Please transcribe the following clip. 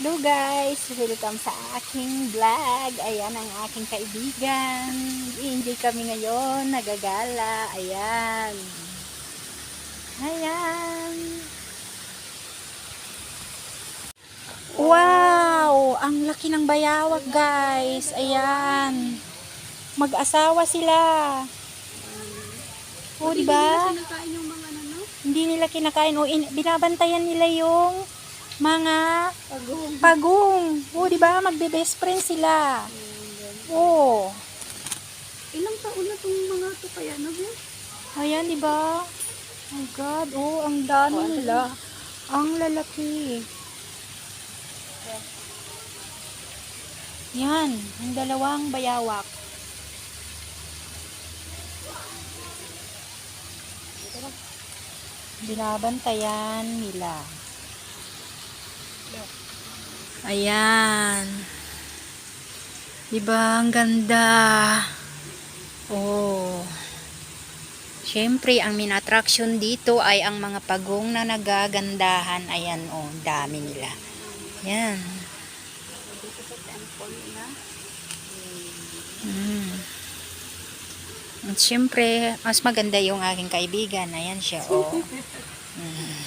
Hello guys! Welcome sa aking vlog. Ayan ang aking kaibigan. I-enjoy kami ngayon. Nagagala. Ayan. Ayan. Wow! Ang laki ng bayawak guys. Ayan. Mag-asawa sila. O, di ba? Sinakain yung mga ano, no? Hindi nila kinakain. O, in- binabantayan nila yung mga Pagong. pagong. O, di ba? Magbe-best friend sila. O. Ilang taon na tong mga to kaya, no? Bel? Ayan, di ba? Oh my God. Oh, ang dami nila. Ang lalaki. Yan. Ang dalawang bayawak. Binabantayan nila. Ayan. Diba? Ang ganda. Oh. Siyempre, ang main attraction dito ay ang mga pagong na nagagandahan. Ayan, oh, dami nila. Yan. Dito sa temple na. Mm. At siyempre, mas maganda yung aking kaibigan. Ayan siya, oh. Mm.